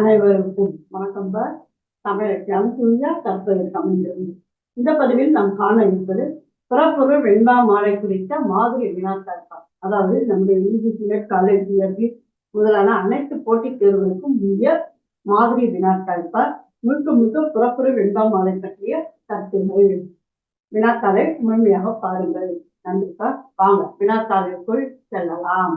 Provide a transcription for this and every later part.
அனைவருக்கும் வணக்கம் பார் தமிழ் அனுசூயா தற்போது தமிழ். இந்த பதிவில் நாம் காண இருப்பது புறப்பொருள் வெண்பா மாலை குறித்த மாதிரி வினாத்தாள் அதாவது நம்முடைய இன்ஜினியர் காலேஜ் இயற்கை முதலான அனைத்து போட்டித் தேர்வுகளுக்கும் இந்திய மாதிரி வினாத்தாள் முழுக்க முழுக்க புறப்பொருள் வெண்பா மாலை பற்றிய கருத்துகள் வினாத்தாளை முழுமையாக பாருங்கள். நன்றி சார் வாங்க வினாத்தாளுக்குள் செல்லலாம்.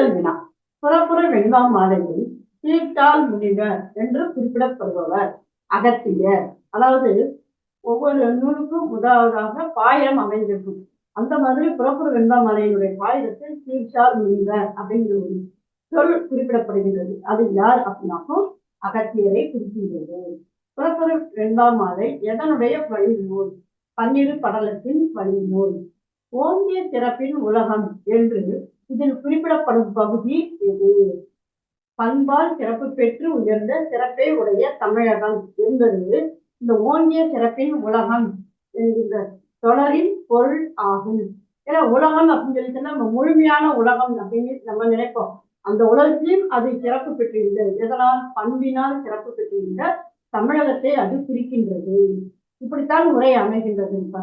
முதல் வினா புறப்புற வெண்பா மாலையில் தீட்டால் முனிவர் என்று குறிப்பிடப்படுபவர். அகத்தியர் அதாவது ஒவ்வொரு நூலுக்கும் முதலாவதாக பாயிரம் அமைந்திருக்கும். அந்த மாதிரி புறப்புற வெண்பா மாலையினுடைய பாயிரத்தில் தீட்டால் முனிவர் அப்படிங்கிற ஒரு சொல் குறிப்பிடப்படுகின்றது. அது யார் அப்படின்னாக்கும் அகத்தியரை குறிக்கின்றது. புறப்புற வெண்பா மாலை எதனுடைய வழி நூல் பன்னிரு படலத்தின் வழி நூல் ஓங்கிய சிறப்பின் உலகம் என்று இதில் குறிப்பிடப்படும் பகுதி எது பண்பால் சிறப்பு பெற்று உயர்ந்த சிறப்பே உடைய தமிழகம் என்பது இந்த ஓங்கிய சிறப்பின் உலகம் என்கின்ற தொடரின் பொருள் ஆகும். ஏன்னா உலகம் அப்படின்னு சொல்லி சொன்னா நம்ம முழுமையான உலகம் அப்படின்னு நம்ம நினைப்போம். அந்த உலகத்திலும் அது சிறப்பு பெற்றிருந்தது எதனால்? பண்பினால் சிறப்பு பெற்றிருந்த தமிழகத்தை அது குறிக்கின்றது. இப்படித்தான் உரை அமைகின்றது. இப்ப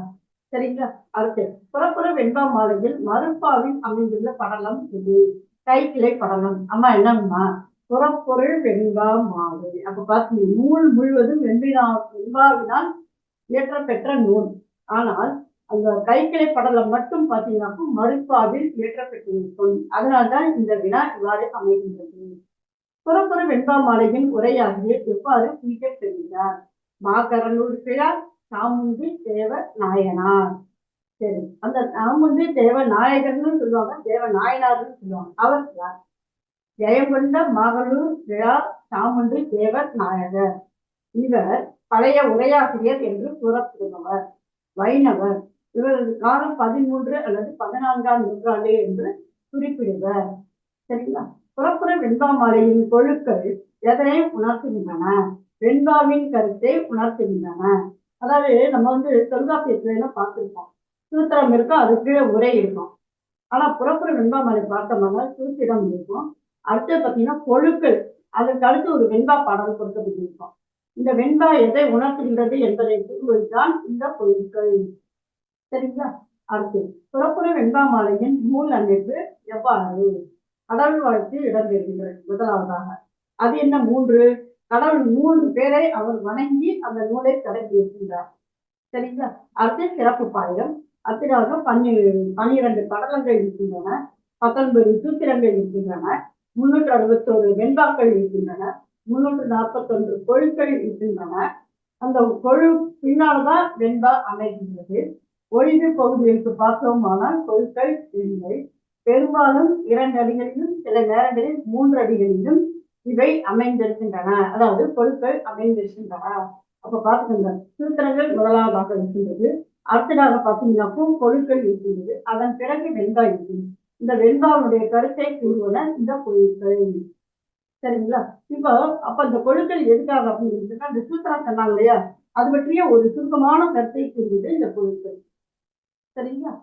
சரிங்களா? அடுத்து புறப்புற வெண்பா மாலையில் மறுப்பாவில் அமைந்துள்ள படலம் இது கைக்கிளை படலம். அம்மா என்னம்மா? புறப்பொருள் வெண்பா மாலை. அப்ப பாத்தீங்க நூல் முழுவதும் வெண்பினா வெண்பாவினால் இயற்றப்பெற்ற நூல். ஆனால் அந்த கைக்கிளை படலம் மட்டும் பார்த்தீங்கன்னாக்கா மறுப்பாவில் இயற்றப்பட்டிருக்கும் அதனால்தான் இந்த வினா இவ்வாறு அமைகின்றது. புறப்புற வெண்பா மாலையின் உரையாகிய எவ்வாறு குறிக்கப்படுகிறார் மாகரனூர் கிழார் சாமுண்டி தேவ நாயனார். சரி அந்த சாமுண்டி தேவ நாயகர்னு சொல்லுவாங்க தேவ நாயனார்னு சொல்லுவாங்க. அவர் யார்? ஜெயங்கொண்ட மகளூர் விழா சாமுண்டி தேவ நாயகர். இவர் பழைய உரையாசிரியர் என்று கூறப்படுபவர். வைணவர். இவரது காலம் பதிமூன்று அல்லது பதினான்காம் நூற்றாண்டு என்று குறிப்பிடுவர். சரிங்களா? புறப்புற வெண்பா மாலையின் கொழுக்கள் எதனை உணர்த்துகின்றன? வெண்பாவின் கருத்தை உணர்த்துகின்றன. அதாவது நம்ம வந்து தொல்காப்பியத்துல பார்த்துருப்போம். சூத்திரம் இருக்கும் அதுக்கு கீழே உரை இருக்கும். ஆனா புறப்புற வெண்பா பார்த்தோம்னா சூத்திரம் இருக்கும். அடுத்து பார்த்தீங்கன்னா கொழுக்கள். அதற்கு அடுத்து ஒரு வெண்பா பாடல் கொடுக்கப்பட்டிருக்கும். இந்த வெண்பா எதை உணர்த்துகின்றது என்பதை கூறுவதுதான் இந்த பொருட்கள் சரிங்களா? அடுத்து புறப்புற வெண்பா மாலையின் நூல் அமைப்பு எவ்வாறு? கடல் வாழ்த்து இடம்பெறுகின்றது முதலாவதாக. அது என்ன மூன்று? கடவுள் மூன்று பேரை அவர் வணங்கி அந்த நூலை தொடங்கி இருக்கின்றார் சரிங்களா? அடுத்து சிறப்பு பாயம் அடுத்ததாக பன்னி பன்னிரண்டு படலங்கள் இருக்கின்றன. பத்தொன்பது சூத்திரங்கள் இருக்கின்றன. முன்னூற்று அறுபத்தோரு வெண்பாக்கள் இருக்கின்றன. முன்னூற்று நாற்பத்தொன்று கொழுக்கள் இருக்கின்றன. அந்த கொழு பின்னால்தான் வெண்பா அமைகின்றது. ஒழிவு பகுதிகளுக்கு பார்த்தோமானால் கொழுக்கள் இல்லை பெரும்பாலும் இரண்டு அடிகளிலும் சில நேரங்களில் மூன்று அடிகளிலும் இவை அமைந்திருக்கின்றன. அதாவது பொருட்கள் அமைந்திருக்கின்றன. அப்ப பார்த்துக்கோங்க. சூத்திரங்கள் முதலாவதாக இருக்கின்றது. அடுத்ததாக பார்த்தீங்கன்னாக்கும் பொருட்கள் இருக்கின்றது. அதன் பிறகு வெண்பா இருக்குது இந்த வெண்பாவுடைய கருத்தை கூறுவன இந்த பொருட்கள். சரிங்களா? இப்போ அப்ப இந்த கொழுக்கள் எதுக்காக அப்படின்னு இந்த சூத்திரம் சொன்னாங்க இல்லையா? அது பற்றிய ஒரு சுருக்கமான கருத்தை கூறுவது இந்த பொருட்கள். சரிங்களா?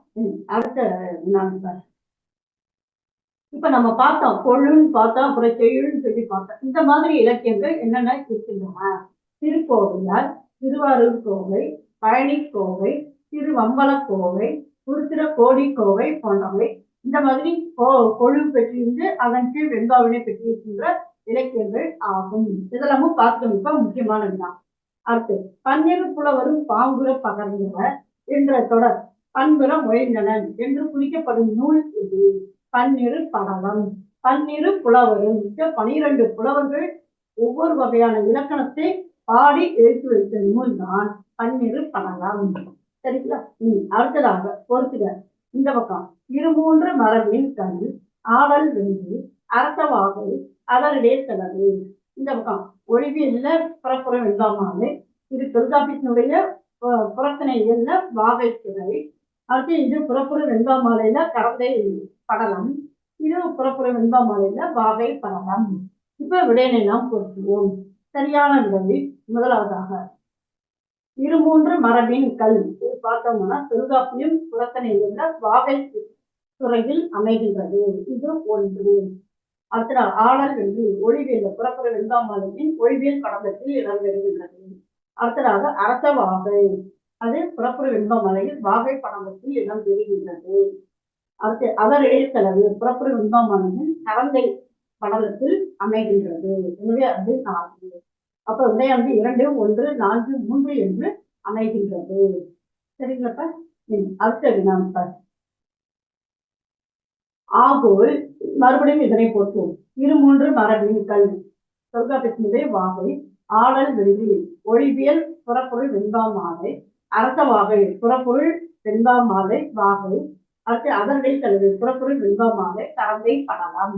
அடுத்த நான் இப்ப நம்ம பார்த்தோம் பொருள்னு பார்த்தோம் அப்புறம் செய்யுள்னு சொல்லி பார்த்தோம் இந்த மாதிரி இலக்கியங்கள் என்னென்ன இருக்கின்றன? திருக்கோவிலார் திருவாரூர் கோவை பழனி கோவை திருவம்பலக்கோவை குருத்திர போன்றவை. இந்த மாதிரி கொழு பெற்றிருந்து அதன் கீழ் வெண்பாவினை பெற்றிருக்கின்ற இலக்கியங்கள் ஆகும். இதெல்லாமும் பார்த்தோம் இப்ப முக்கியமானதுதான். அடுத்து பன்னிரு புலவரும் பாங்குர பகர்ந்தவர் என்ற தொடர். பண்புற முயன்றனன் என்று குறிக்கப்படும் நூல் இது பன்னிரு படலம் பன்னிரு புலவரும். மிக்க பனிரெண்டு புலவர்கள் ஒவ்வொரு வகையான இலக்கணத்தை பாடி எழுத்து வைத்த நூல் தான் பன்னிரு படலம் சரிங்களா? உம் அடுத்ததாக பொறுத்துக. இந்த பக்கம் இருமூன்று மரபின் கண் ஆடல் வென்று அரசவாகை அதனுடைய செலவு. இந்த பக்கம் ஒழிவியல்ல புறப்புறம் இல்லாமல். இது தொல்காப்பியத்தினுடைய புறத்தனை இல்லை வாகை துறை அடுத்து இது புறப்புற வெண்பாமாலையில கரந்தை படலம். இது புறப்புற வெண்பா மாலையில வாகை படலம். இப்ப விடையினை நாம் பொருத்துவோம் சரியான விடை முதலாவதாக. இருமூன்று மரபின் கல். இது பார்த்தோம்னா தொல்காப்பியம் புறத்தனையில் உள்ள வாகை துறையில் அமைகின்றது. இது ஒன்று. அடுத்த ஆடல் வெள்ளி ஒளிவியல் புறப்புற வெண்பாமலையின் ஒளிவியல் படலத்தில் இடம்பெறுகின்றது அடுத்ததாக அரச வாகை அது புறப்புற வெண்பாமலையில் வாகை பணமத்தில் இடம் பெறுகின்றது. அடுத்து அவர் இடைத்தளவு புறப்புற வெண்பாமலையின் கரந்தை படலத்தில் அமைகின்றது. எனவே அது நான்கு. அப்ப விடையானது இரண்டு ஒன்று நான்கு மூன்று என்று அமைகின்றது. சரிங்களப்ப? அடுத்த வினாப்ப ஆகோல் மறுபடியும் இதனை போட்டுவோம் இரு மூன்று மரபின் கல் தொல்காப்பியத்தினுடைய வாகை ஆடல் வெள்ளி ஒளிவியல் புறப்பொருள் வெண்பாமாலை அரச வாகை புறப்பொருள் வெண்பா மாலை வாகை. அடுத்து அதனுடைய கல்வி புறப்பொருள் வெண்பா மாலை கரந்தை படலாம்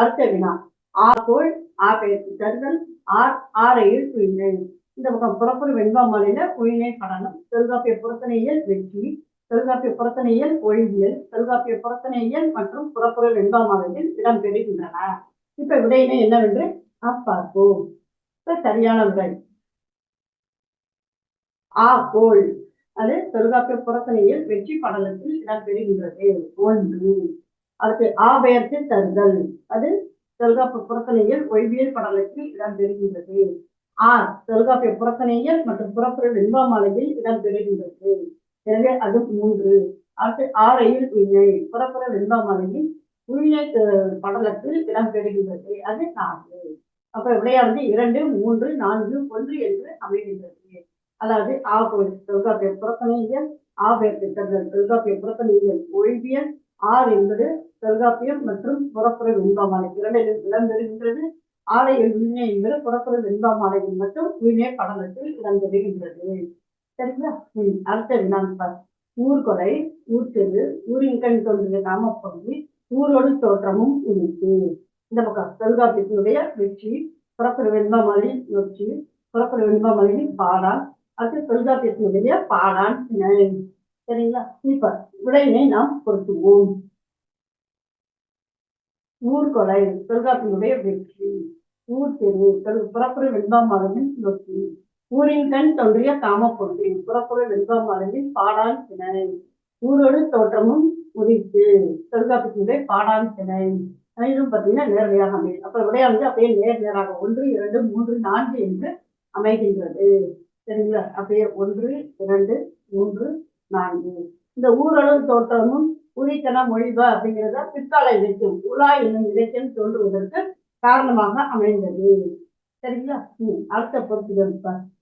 அடுத்த வினா. ஆகோள் ஆபெயர்த்து தருதல் ஆர் ஆரையில் உயிரை இந்த பக்கம் புறப்பொருள் வெண்பா மாலையில உயிரை படலம் தொல்காப்பிய புறத்தனையில் வெற்றி தொல்காப்பிய புறத்தனையில் ஒழிவியல் தொல்காப்பிய புறத்தனையியல் மற்றும் புறப்பொருள் வெண்பா மாலையில் இடம்பெறுகின்றன. இப்ப விடையினை என்னவென்று பார்ப்போம். இப்ப சரியான விடை ஆ கோள் அது தொல்காப்பிய புறத்தனையில் வெற்றி படலத்தில் இடம்பெறுகின்றது. ஒன்று. அடுத்து ஆபெயர்த்து தருதல். அது தொல்காப்பு புறத்தனையில் ஒழிவியல் படலத்தில் இடம்பெறுகின்றது. ஆர் தொல்காப்பிய புறத்தனையில் மற்றும் புறப்பொருள் இடம் இடம்பெறுகின்றது. எனவே அது மூன்று. அடுத்து ஆரையில் உயிரை புறப்புற வெண்பாமலையில் உயிரை படலத்தில் படலத்தில் இடம்பெறுகின்றது. அது நான்கு. அப்ப விடையானது இரண்டு மூன்று நான்கு ஒன்று என்று அமைகின்றது. அதாவது ஆகோல் தொல்காப்பிய புறப்பணியல் ஆபெயர்த்து தருதல் தொல்காப்பிய புறத்தனையியல் ஒழிவியல் ஆர் என்பது தொல்காப்பியம் மற்றும் புறப்புற வெண்பாமாலை இரண்டிலும் இடம்பெறுகின்றது ஆலையில் உயிரினை என்பது புறப்புற வெண்பாமாலையில் மட்டும் உயிரினை படலத்தில் இடம்பெறுகின்றது சரிங்களா? ம், நான் வினாப்பார் ஊர்கொலை ஊர்த்தெரு ஊரின் கண் தோன்றிய நாமப்பகுதி ஊரோடு தோற்றமும் உரித்து இந்த பக்கம் தொல்காப்பியத்தினுடைய வெற்றி புறப்புற வெண்பாமலையின் வெற்றி புறப்புற வெண்பாமலையின் பாடான் அது தொல்காப்பியத்தினுடைய பாடான் சரிங்களா? இப்ப விடையினை நாம் பொருத்துவோம். ஊர்கொலை தொல்காப்பியனுடைய வெற்றி. ஊர் தெரு புறப்புற வெண்பாமாதவின் நொற்றி ஊரின் கண் தோன்றிய காமப்பொருள் புறப்புற வெண்பாமாதவின் பாடான் திணை ஊரோடு தோற்றமும் உதித்து தொல்காப்பியத்தினுடைய பாடான் திணை இதுவும் பார்த்தீங்கன்னா நேரடியாக அமையும். அப்புறம் விடையானது அப்படியே நேர் நேராக ஒன்று இரண்டு மூன்று நான்கு என்று அமைகின்றது. சரிங்களா? அப்படியே ஒன்று இரண்டு மூன்று நான்கு. இந்த ஊரளவு தோற்றமும் உரித்தன மொழிப அப்படிங்கிறத பிற்கால இலக்கியம் உலா என்னும் இலக்கியம் தோன்றுவதற்கு காரணமாக அமைந்தது. சரிங்களா? அடுத்த பொறுப்புகள்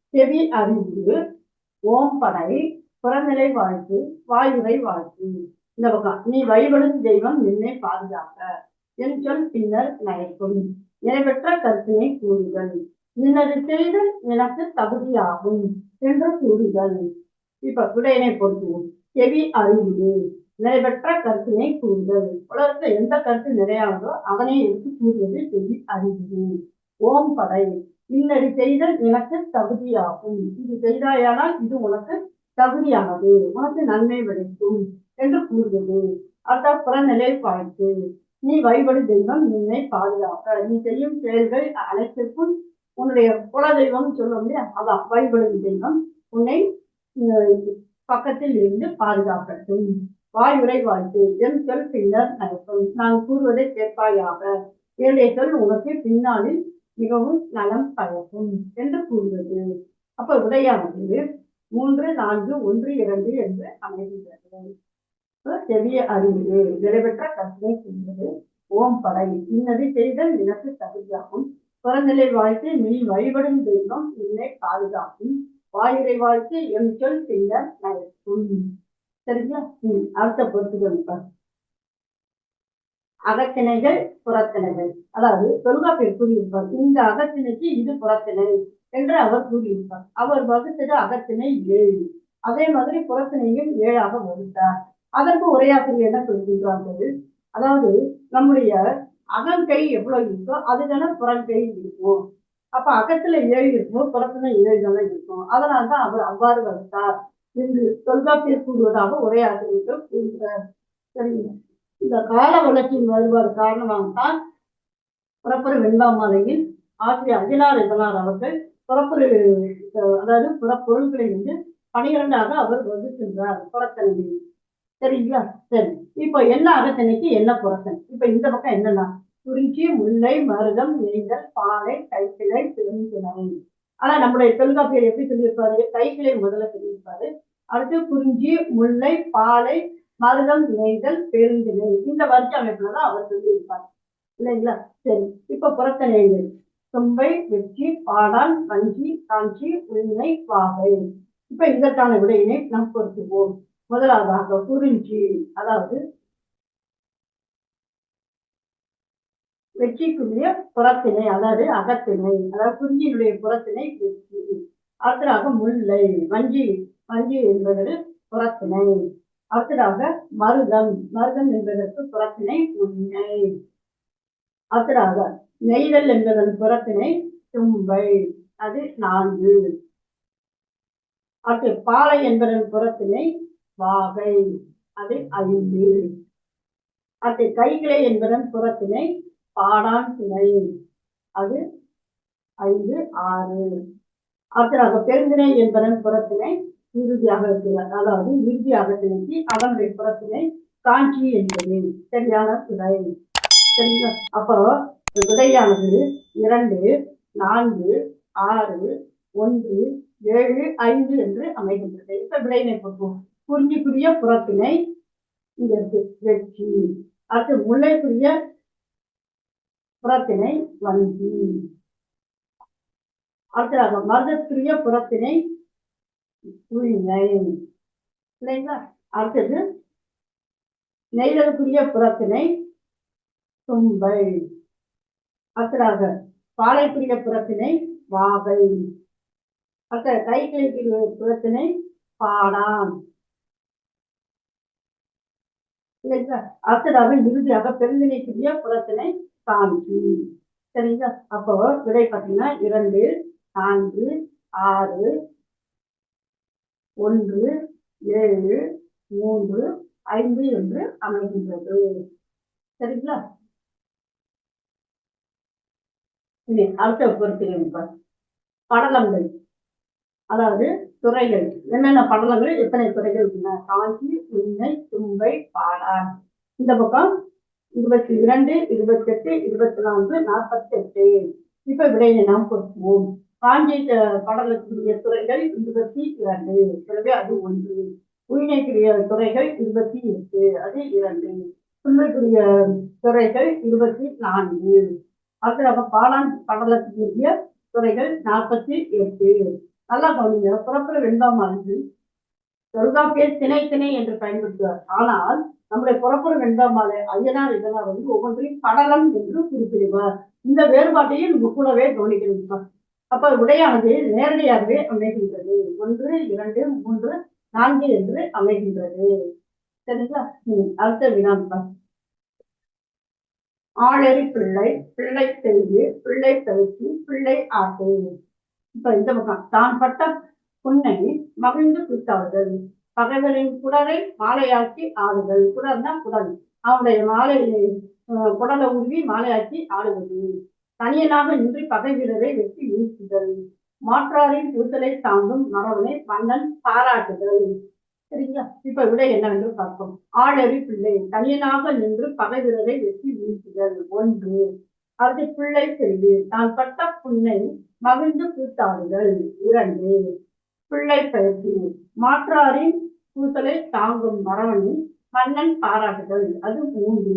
செவி அறிவு ஓம்படை புறநிலை வாழ்த்து வாயுரை வாழ்த்து. இந்த பக்கம் நீ வழிபடும் தெய்வம் நின்னை பாதுகாக்க. என் சொல் பின்னர் நயக்கும் நிறைவேற்ற கருத்தினை கூறுதல். நினது செய்தல் எனக்கு தகுதியாகும் என்று கூறுதல் இப்ப விடையினை பொறுத்துவோம். செவி அறிவு நிறைவேற்ற கருத்தினை கூறுதல் உலகத்துல எந்த கருத்து நிறையானதோ அதனை எடுத்து கூறுவது செவி அறிவு ஓம் படை. இன்னடி செய்தல் எனக்கு தகுதியாகும். இது செய்தாயானால் இது உனக்கு தகுதியானது. உனக்கு நன்மை விளைக்கும் என்று கூறுவது. அடுத்த புறநிலை பாய்த்து நீ வழிபடு தெய்வம் நின்னை பாதுகாக்க. நீ செய்யும் செயல்கள் அனைத்திற்கும் உன்னுடைய குல தெய்வம் சொல்லுவோம் இல்லையா? அதான் வழிபடும் தெய்வம். உன்னை பக்கத்தில் இருந்து பாதுகாக்கட்டும் வாயுரை வாழ்த்து என் சொல் பின்னர் நடக்கும். நான் கூறுவதை கேட்பாயாக. என்னுடைய சொல் உனக்கு பின்னாளில் மிகவும் நலம் பயக்கும் என்று கூறுவது. அப்ப உடையானது மூன்று நான்கு ஒன்று இரண்டு என்று அமைகின்றது. செவிய அறிவு நிறைவேற்ற கற்பனை செய்வது ஓம் படை. இன்னது செய்தல் எனக்கு தகுதியாகும். புறநிலை வாழ்த்து நீ வழிபடும் தெய்வம் என்னை பாதுகாக்கும். வாயுரை வாழ்த்து என் சொல் பின்னர் நடக்கும் சரிங்களா? ம், அடுத்த பொறுத்துகள் அகத்திணைகள் புறத்திணைகள். அதாவது தொல்காப்பியர் கூறியிருப்பார் இந்த அகத்திணைக்கு இது புறத்திணை என்று அவர் கூறியிருப்பார். அவர் வகுத்தது அகத்திணை ஏழு. அதே மாதிரி புறத்திணையும் ஏழாக வகுத்தார். அதற்கு உரையாசிரியர் என்ன சொல்கின்றார்கள்? அதாவது நம்முடைய அகங்கை எவ்வளவு இருக்கோ அதுதானே புறங்கை இருக்கும். அப்ப அகத்துல ஏழு இருக்கும் புறத்துல ஏழு தானே இருக்கும். அதனால்தான் அவர் அவ்வாறு வந்தார் என்று தொல்காப்பியர் கூறுவதாக உரையாசிரியர்கள் கூறுகிறார். சரிங்க. இந்த கால வளர்ச்சியின் வருவார் காரணமாகத்தான் புறப்புற வெண்பாமலையில் ஆசிரியர் அகிலார் இதனார் அவர்கள் புறப்புற அதாவது புற பொருள்களை வந்து பனிரெண்டாக அவர் வகுக்கின்றார் புறத்தனை சரிங்களா சரி. இப்போ என்ன அகத்தனைக்கு என்ன புறத்தன் இப்போ இந்த பக்கம் என்னன்னா குறிஞ்சி முல்லை மருதம் நெய்தல் பாலை கைக்கிளை பெருந்திணை ஆனா நம்முடைய தொல்காப்பியர் எப்படி சொல்லியிருப்பாரு? கைக்கிளை முதல்ல சொல்லியிருப்பாரு. அடுத்து குறிஞ்சி முல்லை பாலை மருதம் நெய்தல் நெய் இந்த வரிசை அமைப்புல தான் அவர் சொல்லியிருப்பார். இல்லைங்களா? சரி. இப்ப புறத்தனைகள் தும்பை வெற்றி பாடான் வஞ்சி காஞ்சி உண்மை பாவை. இப்ப இதற்கான விடையினை நாம் பொருத்துவோம் முதலாவதாக குறிஞ்சி அதாவது வெற்றிக்குரிய புறத்திணை அதாவது அகத்திணை அதாவது குறிஞ்சியினுடைய புறத்திணை வெற்றி. அடுத்ததாக முல்லை வஞ்சி வஞ்சி என்பது புறத்திணை. அடுத்ததாக மருதம் மருதம் என்பதற்கு புறத்திணை உண்மை. அடுத்ததாக நெய்தல் என்பதன் புறத்திணை தும்பை அது நான்கு. அடுத்து பாலை என்பதன் புறத்திணை பாகை அது ஐந்து அடுத்து கைகளை என்பதன் புறத்தினை பாடான் திணை. அது ஐந்து ஆறு. அடுத்ததாக பெருந்திணை என்பதன் புறத்தினை இறுதியாக இருக்கிறார் அதாவது இறுதியாக திணைக்கு அவனுடைய புறத்தினை காஞ்சி என்பது. சரியான விடை சரிங்களா? அப்போ விடையானது இரண்டு நான்கு ஆறு ஒன்று ஏழு ஐந்து என்று அமைகின்றது. இப்ப விடையினை பொறுப்போம் குறிஞ்சிக்குரிய புறத்தினை இங்க இருக்கு. வெற்றி. அடுத்து முல்லைக்குரிய புறத்தினை வஞ்சி அடுத்ததாக மருதத்துக்குரிய புறத்தினை குழிமை இல்லைங்களா? அடுத்தது நெய்தலுக்குரிய புறத்தினை தும்பை. அடுத்ததாக பாலைக்குரிய புறத்தினை வாகை. அடுத்த கைக்கிளைக்குரிய புறத்தினை பாடான். சரிங்களா? அடுத்ததாக இறுதியாக பெருந்தினைக்குரிய புறத்தினை காஞ்சி சரிங்களா? அப்போ விடை பார்த்தீங்கன்னா இரண்டு நான்கு ஆறு ஒன்று ஏழு மூன்று ஐந்து என்று அமைகின்றது. சரிங்களா? இனி அடுத்த பொறுத்திருப்பார் படலங்கள் அதாவது துறைகள். என்னென்ன படலங்கள் எத்தனை துறைகள் இருக்குன்னா காஞ்சி உண்மை தும்பை பாடான். இந்த பக்கம் இருபத்தி இரண்டு இருபத்தி எட்டு இருபத்தி நான்கு நாற்பத்தி எட்டு இப்ப விடையை நாம் கொடுப்போம். காஞ்சி அஹ், படலத்துக்குரிய துறைகள் இருபத்தி இரண்டு. எனவே அது ஒன்று. உயினைக்குரிய துறைகள் இருபத்தி எட்டு. அது இரண்டு. துண்மைக்குரிய துறைகள் இருபத்தி நான்கு. அடுத்ததாக பாலான் படலத்துக்குரிய துறைகள் நாற்பத்தி எட்டு. நல்லா கவனிங்க புறப்புற வெண்பாம் ஆனது. தொல்காப்பியர் திணை திணை என்று பயன்படுத்துவார். ஆனால் நம்முடைய புறப்புற வெண்பாமாலை ஐயனார் இதெல்லாம் வந்து ஒவ்வொன்றையும் படலம் என்று குறிப்பிடுவார். இந்த வேறுபாட்டையும் நம்ம கூடவே கவனிக்கணும். அப்ப விடையானது நேரடியாகவே அமைகின்றது. ஒன்று இரண்டு மூன்று நான்கு என்று அமைகின்றது. சரிங்களா? அடுத்த வினா ஆளறி பிள்ளை பிள்ளை செல்வி பிள்ளை செலுத்தி பிள்ளை ஆட்டை இப்ப இந்த பக்கம் தான் பட்ட புன்னை மகிழ்ந்து குத்தார்கள் பகைவரின் குடலை மாலையாக்கி ஆடுதல் குடல்னா குடல். அவனுடைய மாலை குடலை உருவி மாலையாக்கி ஆடுவது. தனியனாக நின்று பகை வீரரை வெட்டி வீழ்த்துதல் மாற்றாரின் கூத்தலை தாங்கும் மரபனை மன்னன் பாராட்டுதல் சரிங்களா? இப்ப விட என்னவென்று பார்ப்போம். ஆளறி பிள்ளை. தனியனாக நின்று பகை வீரரை வெட்டி வீழ்த்துதல் ஒன்று. அது பிள்ளை செல்வி நான் பட்ட புண்ணை மகிழ்ந்து கூத்தாடுதல் இரண்டு பிள்ளை பயிற்சி மாற்றாரின் கூத்தலை தாங்கும் மரவனை மன்னன் பாராட்டுதல் அது மூன்று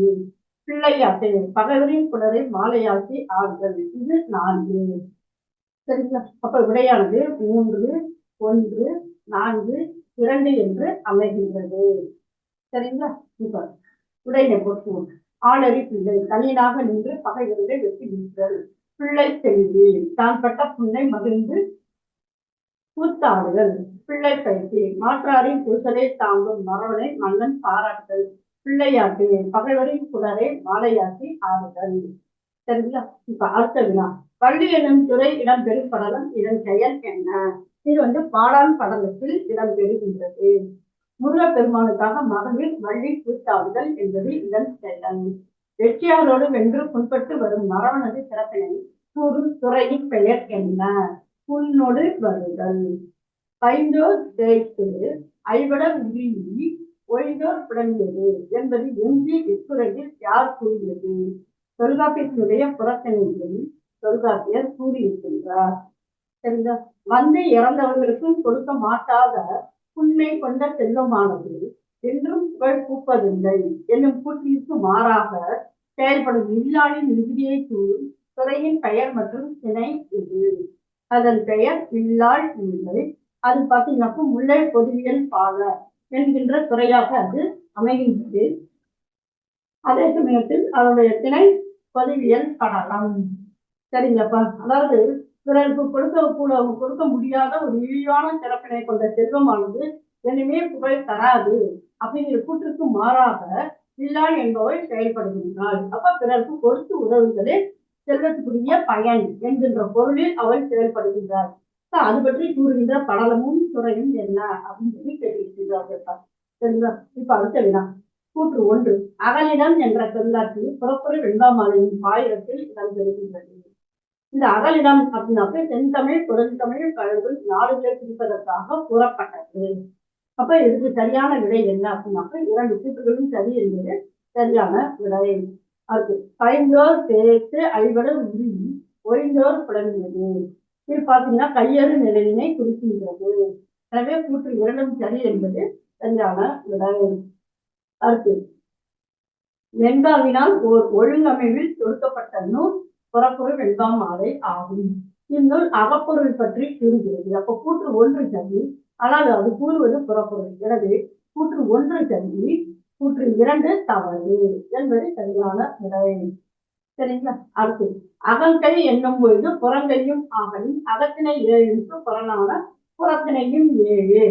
பிள்ளையாட்டு பகைவரின் புலரை மாலையாட்டி ஆடுதல் இது நான்கு. சரிங்களா? அப்ப விடையானது மூன்று ஒன்று நான்கு இரண்டு என்று அமைகின்றது. சரிங்களா? இப்ப விடையை பொறுத்துவோம் ஆளறி பிள்ளை தனியனாக நின்று பகைவர்களை வெட்டி நின்றல். பிள்ளை செய்தி தான் பட்ட புண்ணை மகிழ்ந்து கூத்தாடுதல் பிள்ளை பயிற்சி மாற்றாரின் பூசலை தாங்கும் மரவனை மன்னன் பாராட்டுதல். பிள்ளையாட்டு பகைவரின் புலரை மாலையாட்டி ஆடுதல். சரிங்களா? இப்ப அடுத்த வினா. பள்ளி எனும் துறை இடம்பெறும் படலம் இதன் செயல் என்ன? இது வந்து பாடான் படலத்தில் இடம்பெறுகின்றது முருகப்பெருமானுக்காக மகளிர் வள்ளி கூத்தாடுதல் என்பது இதன் செல்லம் வெற்றியாரோடு வென்று புண்பட்டு வரும் மரவனது சிறப்பினை கூறும் துறையின் பெயர் என்ன? புண்ணொடு வருதல். பைந்தோர் தேய்த்து ஐவட உருகி ஒய்தோர் புடங்கியது என்பது எஞ்சி இத்துறையில் யார் கூறியது? தொல்காப்பியத்தினுடைய புறத்தணிகளில் தொல்காப்பியர் கூறியிருக்கின்றார். சரிங்களா? வந்து இறந்தவர்களுக்கும் கொடுக்க மாட்டாத புண்மை கொண்ட செல்வமானது என்றும் புகழ் பூப்பதில்லை என்னும் கூற்றிற்கு மாறாக செயல்படும் இல்லாளின் மிகுதியை கூறும் துறையின் பெயர் மற்றும் திணை இது. அதன் பெயர் இல்லாள் இல்லை அது பார்த்தீங்கன்னாக்கா முல்லை பொதுவியல் பால என்கின்ற துறையாக அது அமைகின்றது. அதே சமயத்தில் அதனுடைய திணை பொதுவியல் படலாம். சரிங்களாப்பா? அதாவது பிறருக்கு கொடுக்க கூட கொடுக்க முடியாத ஒரு இழிவான சிறப்பினை கொண்ட செல்வமானது இனிமே புகழ் தராது. அப்படிங்கிற கூற்றுக்கு மாறாக இல்லா என்பவள் செயல்படுகின்றாள். அப்ப பிறருக்கு கொடுத்து உதவுவதே செல்வத்துக்குரிய பயன் என்கின்ற பொருளில் அவள் செயல்படுகின்றாள். அது பற்றி கூறுகின்ற படலமும் துறையும் என்ன அப்படின்னு சொல்லி கேட்டிருக்கிறார்கள் சரிங்களா? இப்ப அடுத்த வினா. கூற்று ஒன்று. அகலிடம் என்ற சொல்லாட்சி புறப்புற வெண்பாமலையின் பாயிரத்தில் இடம்பெறுகின்றது. இந்த அகலிடம் அப்படின்னாக்க தென்தமிழ் குறைந்தமிழ் கழகு நாடுகளை பிரிப்பதற்காக கூறப்பட்டது. அப்ப இதுக்கு சரியான விடை என்ன அப்படின்னாக்க இரண்டு கூற்றுகளும் சரி என்பது சரியான விடை. அது பைந்தோர் சேர்த்து அழிவட உரி ஒழிந்தோர் புலம்பியது. இது பார்த்தீங்கன்னா கையறு நிலையினை குறிக்கின்றது. எனவே கூற்று இரண்டும் சரி என்பது சரியான விடை. அடுத்து வெண்பாவினால் ஓர் ஒழுங்கமைவில் தொடுக்கப்பட்ட நூல் புறப்பொருள் வெண்பாம் மாலை ஆகும். இந்நூல் அகப்பொருள் பற்றி கூறுகிறது. அப்ப கூற்று ஒன்று சரி ஆனால் அது கூறுவது புறப்பொருள். எனவே கூற்று ஒன்று சரி கூற்று இரண்டு தவறு என்பது சரியான விடை சரிங்களா? அடுத்து அகங்கை என்னும் பொழுது புறங்கையும் ஆகலின் அகத்தினை ஏழுக்கு புறனான புறத்தினையும் ஏழு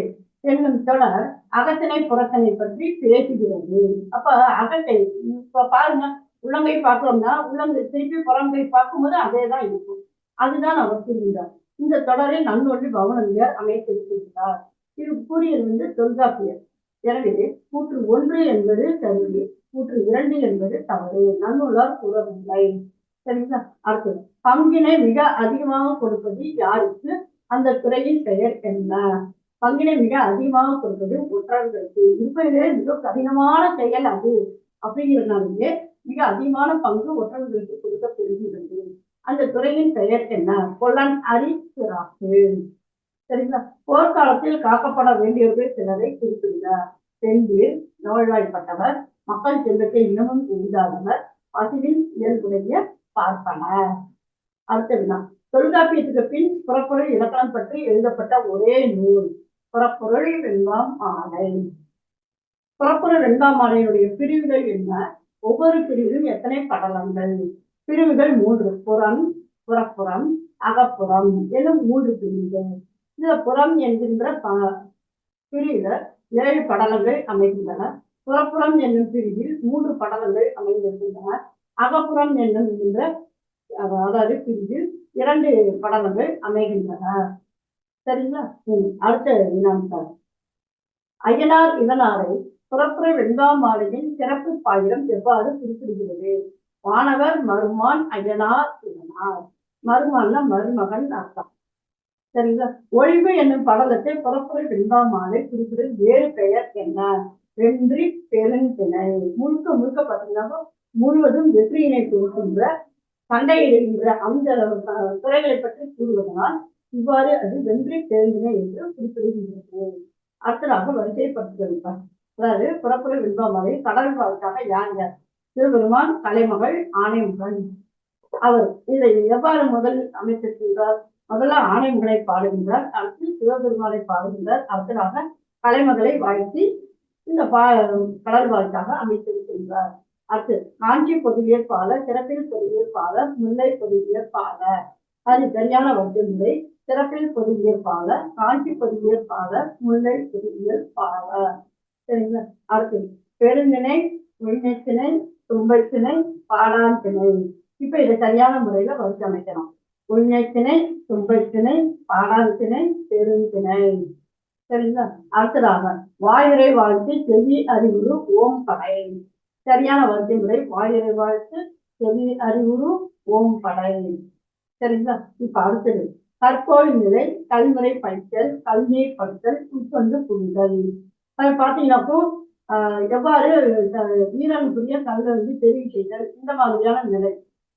என்னும் தொடர் அகத்தினை புறத்தினை பற்றி பேசுகிறது. அப்ப அகத்தை இப்ப பாருங்க உள்ளங்கை பார்க்கிறோம்னா உள்ளங்கை திருப்பி புறங்கை பார்க்கும்போது அதே தான் இருக்கும். அதுதான் அவர் கூறுகிறார் இந்த தொடரில் நன்னொன்று பவனவியர் அமைத்திருக்கிறார் இது கூறியது வந்து தொல்காப்பியர். எனவே கூற்று ஒன்று என்பது சரி கூற்று இரண்டு என்பது தவறு. நன்னுள்ளார் கூறவில்லை. சரிங்களா? அடுத்தது பங்கினை மிக அதிகமாக கொடுப்பது யாருக்கு? அந்த துறையின் பெயர் என்ன? பங்கினை மிக அதிகமாக கொடுப்பது ஒற்றர்களுக்கு. இருப்பதிலே மிக கடினமான செயல் அது. அப்படிங்கிறதுனாலேயே மிக அதிகமான பங்கு ஒற்றர்களுக்கு கொடுக்கப்படுகிறது அந்த துறையின் பெயர் என்ன? கொல்லன் அரிசிராக்கு சரிங்களா? போர்க்காலத்தில் காக்கப்பட வேண்டியவர்கள் சிலரை குறிப்பிடுகிறார். செந்தில் நோய்வாய்ப்பட்டவர் மக்கள் செல்வத்தை இன்னமும் எளிதாதவர் பசுவின் இயல்புடைய பார்ப்பனர். அடுத்த வினா. தொல்காப்பியத்துக்கு பின் புறப்பொருள் இலக்கணம் பற்றி எழுதப்பட்ட ஒரே நூல் புறப்பொருள் வெண்பாம் ஆடை புறப்பொருள் வெண்பாம் ஆடையினுடைய பிரிவுகள் என்ன? ஒவ்வொரு பிரிவிலும் எத்தனை படலங்கள்? பிரிவுகள் மூன்று. புறம் புறப்புறம் அகப்புறம் எனும் மூன்று பிரிவுகள். இந்த புறம் என்கின்ற ப- பிரிவுல ஏழு படலங்கள் அமைகின்றன. புறப்புறம் என்னும் பிரிவில் மூன்று படலங்கள் அமைந்திருக்கின்றன. அகப்புறம் என்னும் என்கின்ற அதாவது பிரிவில் இரண்டு படலங்கள் அமைகின்றன. சரிங்களா? ம், அடுத்த வினாம்சார் அய்யனார் இதனாரை புறப்புற வெண்பாமாலையின் சிறப்பு பாயிரம் எவ்வாறு குறிப்பிடுகிறது? வானவர் மருமான் அயனார் இதனார் மருமான்னா மருமகன் அர்த்தம் சரிங்களா? ஒழிவு என்னும் படலத்தை புறப்புற வெண்பாமாலை குறிப்பிடும் வேறு பெயர் என்ன? வென்றி பெருந்திணை. முழுக்க முழுக்க பார்த்தீங்கன்னா முழுவதும் வெற்றியினை கொடுக்கின்ற சண்டையிடுகின்ற அந்த துறைகளை பற்றி கூறுவதனால் இவ்வாறு அது வென்றி பெருந்திணை என்று குறிப்பிடுகின்றது. அடுத்ததாக வரிசைப்படுத்துகிறேன் அதாவது புறப்புற வில்வமலை கடல் வாழ்க்காக யார் யார்? சிவபெருமான் கலைமகள் ஆணையமகன் அவர் இதை எவ்வாறு முதல் அமைத்திருக்கின்றார்? முதல்ல ஆணையமகளை பாடுகின்றார் அடுத்து சிவபெருமானை பாடுகின்றார் அடுத்ததாக கலைமகளை வாழ்த்தி இந்த பா கடல் வாழ்க்காக அமைத்திருக்கின்றார். அடுத்து காஞ்சி பொதுவியற் பாலர் சிறப்பில் பொதுவியற் பாலர் முல்லை பொதுவியற் பாலர் அது சரியான வரிசை சிறப்பில் பொதுவியற் பாலர் காஞ்சி பொதுவியற் பாலர் முல்லை பொதுவியற் பாலர் சரிங்களா? அடுத்து பெருந்திணை உள்நெத்திணை தும்பத்திணை பாடான் திணை இப்ப இதை சரியான முறையில வரிசை அமைக்கணும் உள்நெத்திணை தும்பத்திணை பாடான் திணை பெருந்திணை. சரிங்களா? அடுத்ததாக வாயுரை வாழ்த்து செவி அறிவுறு ஓம் படை. சரியான வரிசை முறை வாயுரை வாழ்த்து செவி அறிவுறு ஓம் படை. சரிங்களா? இப்ப அடுத்தது கற்கோள் நிலை கல்முறை பயிற்சல் கல்வியை படுத்தல் உட்கொண்டு புரிதல். அது பார்த்தீங்கன்னாக்கோ ஆஹ் எவ்வாறு வீரனுக்குரிய தங்களை வந்து தெரிவு செய்தல் இந்த மாதிரியான நிலை.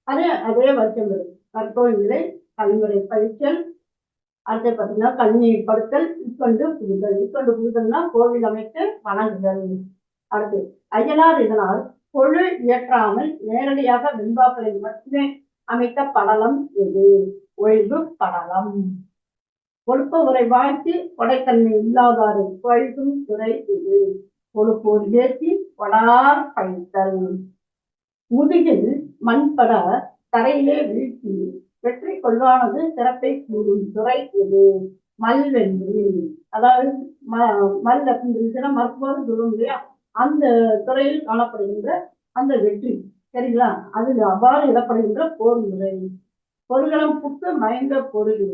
அதே அதே வருஷம் வரும் கற்கோள் நிலை கல்முறை பயிற்சல் அடுத்து பார்த்தீங்கன்னா கல்நீர் படுத்தல் உட்கொண்டு புரிதல் இப்பொண்டு புரிதல்னா கோவில் அமைத்து வணங்குதல். அடுத்து அய்யனார் இதனால் பொழு இயற்றாமல் நேரடியாக வெண்பாக்களை மட்டுமே அமைத்த படலம் எது? ஒழிவு படலம். ஒழுக்க உரை வாழ்த்து கொடைத்தன்மை இல்லாதாரு பழுதும் துறை இது கொழுப்போர் ஏற்றி கொடார் பழித்தல். முதுகில் மண்பட தரையிலே வீழ்த்தி. வெற்றி கொள்வானது சிறப்பை கூறும் துறை இது மல்வென்று அதாவது ம- மல் அப்படிங்கிறதுனா மருத்துவம் சொல்லுவோம் இல்லையா? அந்த துறையில் காணப்படுகின்ற அந்த வெற்றி சரிங்களா? அதில் அவ்வாறு இடப்படுகின்ற போர் முறை பொருள்களும் புட்டு மயங்க பொருள்.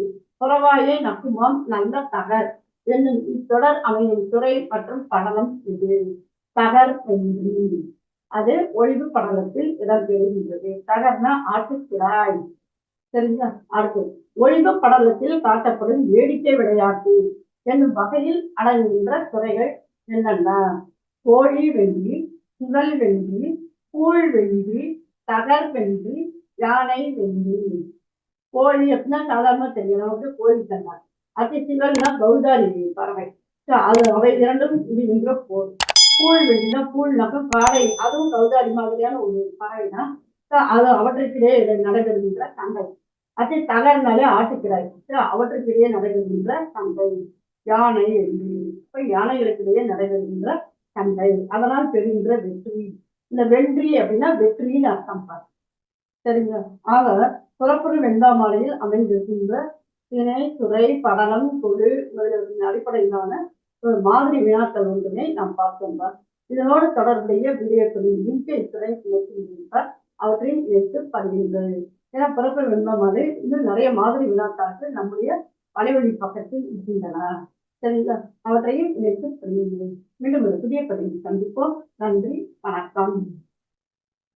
புறவாயை நக்குமாம் நல்ல தகர் என்னும் இத்தொடர் அமையும் துறை மற்றும் படலம் இது. தகர் அது ஒழிவு படலத்தில் இடம்பெறுகின்றது. தகர்னா ஆட்டுக்கிடாய் சரிங்களா? அடுத்து ஒழிவு படலத்தில் காட்டப்படும் வேடிக்கை விளையாட்டு என்னும் வகையில் அடங்குகின்ற துறைகள் என்னென்ன? கோழி வெள்ளி சுழல் வெள்ளி கூழ் வெள்ளி தகர் வெள்ளி யானை வெள்ளி. கோழி அப்படின்னா சாதாரணமாக தெரியும். நமக்கு கோழி தந்தார் அத்தி சிவன்னா கௌதாரி பறவை. So, அது அவை இரண்டும் இதுகின்ற போல் கூழ். வெள்ளினா கூழ்னாக்கா காடை அதுவும் கௌதாரி மாதிரியான ஒரு பறவை தான். அது அவற்றுக்கிடையே இது சண்டை. அத்தி தகர்னாலே ஆட்டுக்கிடாய். அவற்றுக்கிடையே நடைபெறுகின்ற சண்டை. யானை வெள்ளி இப்ப யானைகளுக்கிடையே நடைபெறுகின்ற சண்டை. அதனால் பெறுகின்ற வெற்றி. இந்த வென்றி அப்படின்னா வெற்றின்னு அர்த்தம் பாரு சரிங்க ஆக புறப்புற வெண்பாமாலையில் அமைந்திருக்கின்ற திணை துறை படலம் கொடு இவைகளின் அடிப்படையிலான ஒரு மாதிரி வினாக்கள் ஒன்றுமே நாம் பார்த்தோம் இதனோடு தொடர்புடைய வீடியோக்களின் லிங்கை துறை இணைக்கின்றார் அவற்றையும் இணைத்து பகிர்ந்தது ஏன்னா புறப்புற வெண்பாமாலை இன்னும் நிறைய மாதிரி வினாக்களுக்கு நம்முடைய வலைவழி பக்கத்தில் இருக்கின்றன. சரிங்களா? அவற்றையும் இணைத்து பகிர்ந்தது மீண்டும் ஒரு புதிய பதிவு சந்திப்போம். நன்றி வணக்கம்.